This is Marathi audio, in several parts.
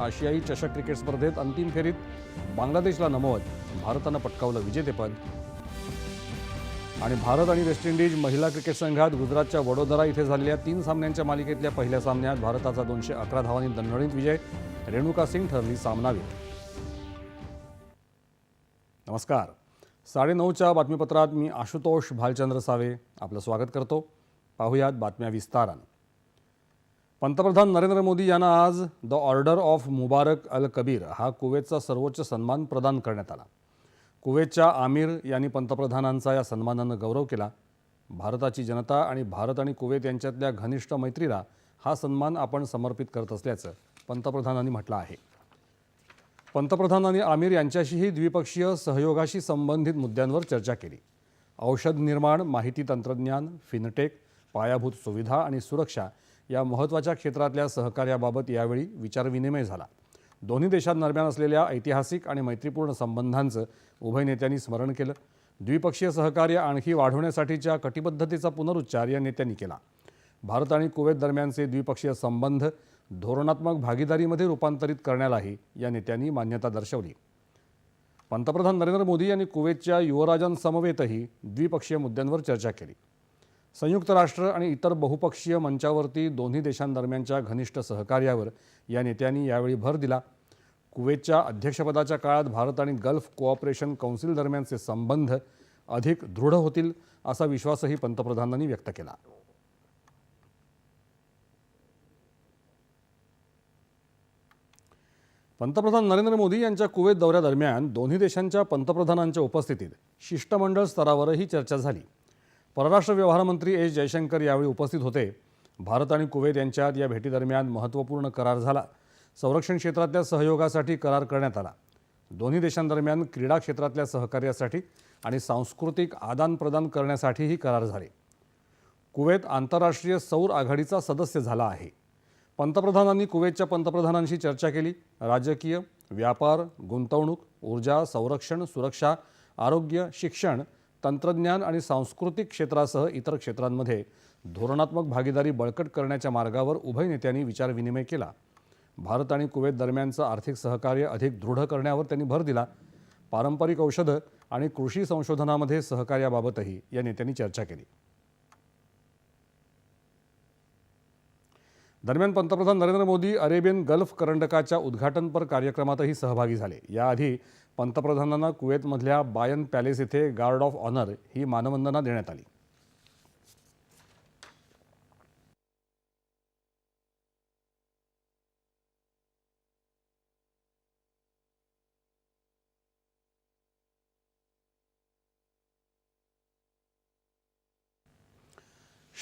आशियाई चषक क्रिकेट स्पर्धेत अंतिम फेरीत बांगलादेशला नमवत भारतानं पटकावलं विजेतेपद. आणि भारत आणि वेस्ट इंडिज महिला क्रिकेट संघात गुजरातच्या वडोदरा इथे झालेल्या तीन सामन्यांच्या मालिकेतल्या पहिल्या सामन्यात भारताचा दोनशे अकरा धावांनी दणदणीत विजय. रेणुका सिंग ठरली सामनावीर. नमस्कार. साडेनऊच्या बातमीपत्रात मी आशुतोष भालचंद्र सावे आपलं स्वागत करतो. पाहुयात बातम्या विस्तारानं. पंतप्रधान नरेंद्र मोदी यांना आज the order of Mubarak al Kabir हा कुवेतचा सर्वोच्च सन्मान प्रदान करण्यात आला. कुवेतच्या आमिर यांनी पंतप्रधानांचा या सन्मानानं गौरव केला. भारताची जनता आणि भारत आणि कुवेत यांच्यातल्या घनिष्ठ मैत्रीला हा सन्मान आपण समर्पित करत असल्याचं पंतप्रधानांनी म्हटलं आहे. पंतप्रधानांनी आमिर यांच्याशीही द्विपक्षीय सहयोगाशी संबंधित मुद्द्यांवर चर्चा केली. औषध निर्माण माहिती तंत्रज्ञान फिनटेक पायाभूत सुविधा आणि सुरक्षा या महत्त्वाच्या क्षेत्रातल्या सहकार्याबाबत यावेळी विचारविनिमय झाला. दोन्ही देशांदरम्यान असलेल्या ऐतिहासिक आणि मैत्रीपूर्ण संबंधांचं उभय नेत्यांनी स्मरण केलं. द्विपक्षीय सहकार्य आणखी वाढवण्यासाठीच्या कटिबद्धतेचा पुनरुच्चार या नेत्यांनी केला. भारत आणि कुवेत दरम्यानचे द्विपक्षीय संबंध धोरणात्मक भागीदारीमध्ये रूपांतरित करण्यालाही या नेत्यांनी मान्यता दर्शवली. पंतप्रधान नरेंद्र मोदी यांनी कुवेतच्या युवराजांसमवेतही द्विपक्षीय मुद्द्यांवर चर्चा केली. संयुक्त राष्ट्र आणि इतर बहुपक्षीय मंचावरती दोन्ही देशांदरम्यानच्या घनिष्ठ सहकार्यावर या नेत्यांनी यावेळी भर दिला. कुवेतच्या अध्यक्षपदाच्या काळात भारत आणि गल्फ कोऑपरेशन कौन्सिल दरम्यानचे संबंध अधिक दृढ होतील असा विश्वासही पंतप्रधानांनी व्यक्त केला. पंतप्रधान नरेंद्र मोदी यांच्या कुवेत दौऱ्यादरम्यान दोन्ही देशांच्या पंतप्रधानांच्या उपस्थितीत शिष्टमंडळ स्तरावरही चर्चा झाली. परराष्ट्र व्यवहार मंत्री एस जयशंकर यावेळी उपस्थित होते. भारत आणि कुवेत यांच्यात या भेटीदरम्यान महत्त्वपूर्ण करार झाला. संरक्षण क्षेत्रातल्या सहयोगासाठी करार करण्यात आला. दोन्ही देशांदरम्यान क्रीडा क्षेत्रातल्या सहकार्यासाठी आणि सांस्कृतिक आदानप्रदान करण्यासाठीही करार झाले. कुवेत आंतरराष्ट्रीय सौर आघाडीचा सदस्य झाला आहे. पंतप्रधानांनी कुवेतच्या पंतप्रधानांशी चर्चा केली. राजकीय व्यापार गुंतवणूक ऊर्जा संरक्षण सुरक्षा आरोग्य शिक्षण तंत्रज्ञान आणि सांस्कृतिक क्षेत्रासह इतर क्षेत्रांमध्ये धोरणात्मक भागीदारी बळकट करण्याच्या मार्गावर उभय नेत्यांनी विचारविनिमय केला. भारत आणि कुवेत दरम्यानचं आर्थिक सहकार्य अधिक दृढ करण्यावर त्यांनी भर दिला. पारंपरिक औषधं आणि कृषी संशोधनामध्ये सहकार्याबाबतही या नेत्यांनी चर्चा केली. दरम्यान पंतप्रधान नरेंद्र मोदी अरेबियन गल्फ करंडकाच्या उद्घाटनपर कार्यक्रमातही सहभागी झाले. याआधी पंतप्रधानांना कुवेतमधल्या बायन पॅलेस येथे गार्ड ऑफ ऑनर ही मानवंदना देण्यात आली.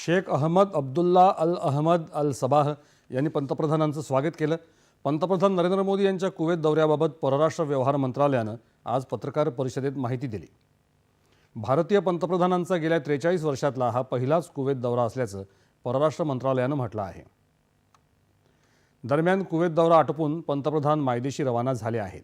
Sheikh Ahmad Abdullah al Ahmad al Sabah यांनी पंतप्रधानांचं स्वागत केलं. पंतप्रधान नरेंद्र मोदी यांच्या कुवेत दौऱ्याबाबत परराष्ट्र व्यवहार मंत्रालयानं आज पत्रकार परिषदेत माहिती दिली. भारतीय पंतप्रधानांचा गेल्या त्रेचाळीस वर्षातला हा पहिलाच कुवेत दौरा असल्याचं परराष्ट्र मंत्रालयानं म्हटलं आहे. दरम्यान कुवेत दौरा आटोपून पंतप्रधान मायदेशी रवाना झाले आहेत.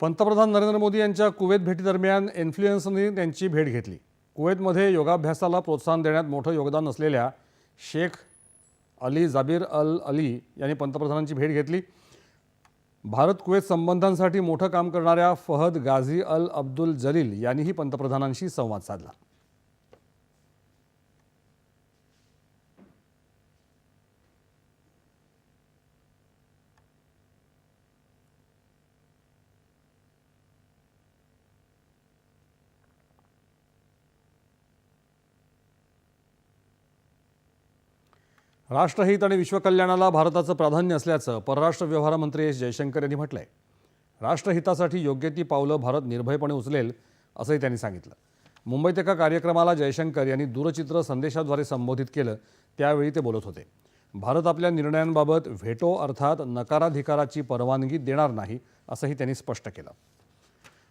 पंतप्रधान नरेंद्र मोदी यांच्या कुवेत भेटीदरम्यान इन्फ्लुएन्सनी त्यांची भेट घेतली. कुवेतमध्ये योगाभ्यासाला प्रोत्साहन देण्यात मोठं योगदान असलेल्या शेख अली जाबीर अल अली यांनी पंतप्रधानांची भेट घेतली. भारत कुवेत संबंधांसाठी मोठं काम करणाऱ्या फहद गाझी अल अब्दुल जलील यांनीही पंतप्रधानांशी संवाद साधला. राष्ट्रहित आणि विश्वकल्याणाला भारताचं प्राधान्य असल्याचं परराष्ट्र व्यवहार मंत्री एस जयशंकर यांनी म्हटलंय. राष्ट्रहितासाठी योग्य ती पावलं भारत निर्भयपणे उचलेल असंही त्यांनी सांगितलं. मुंबईत एका कार्यक्रमाला जयशंकर यांनी दूरचित्र संदेशाद्वारे संबोधित केलं त्यावेळी ते बोलत होते. भारत आपल्या निर्णयांबाबत व्हेटो अर्थात नकाराधिकाराची परवानगी देणार नाही असंही त्यांनी स्पष्ट केलं.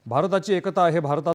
भारताची एकता आहे भारतात